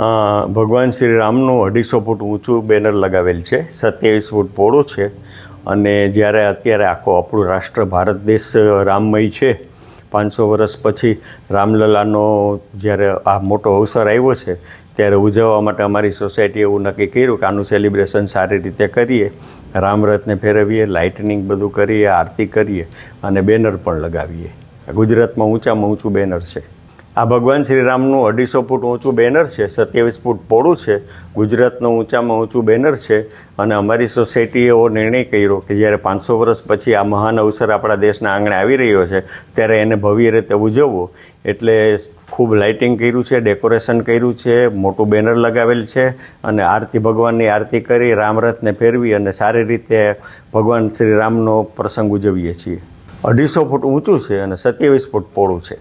ભગવાન શ્રી રામનું અઢીસો ફૂટ ઊંચું બેનર લગાવેલ છે, સત્યાવીસ ફૂટ પહોળું છે અને જ્યારે અત્યારે આખો આપણું રાષ્ટ્ર, ભારત દેશ રામમય છે, પાંચસો વર્ષ પછી રામલલાનો જ્યારે આ મોટો અવસર આવ્યો છે, ત્યારે ઉજવવા માટે અમારી સોસાયટીએ એવું નક્કી કર્યું કે આનું સેલિબ્રેશન સારી રીતે કરીએ, રામરથને ફેરવીએ, લાઇટનિંગ બધું કરીએ, આરતી કરીએ અને બેનર પણ લગાવીએ. ગુજરાતમાં ઊંચામાં ઊંચું બેનર છે. આ ભગવાન શ્રી રામનું અઢીસો ફૂટ ઊંચું બેનર છે, સત્યાવીસ ફૂટ પહોળું છે, ગુજરાતનું ઊંચામાં ઊંચું બેનર છે અને અમારી સોસાયટીએ એવો નિર્ણય કર્યો કે જ્યારે પાંચસો વર્ષ પછી આ મહાન અવસર આપણા દેશના આંગણે આવી રહ્યો છે, ત્યારે એને ભવ્ય રીતે ઉજવવો. એટલે ખૂબ લાઇટિંગ કર્યું છે, ડેકોરેશન કર્યું છે, મોટું બેનર લગાવેલ છે અને આરતી ભગવાનની આરતી કરી, રામરથને ફેરવી અને સારી રીતે ભગવાન શ્રી રામનો પ્રસંગ ઉજવીએ છીએ. અઢીસો ફૂટ ઊંચું છે અને સત્યાવીસ ફૂટ પહોળું છે.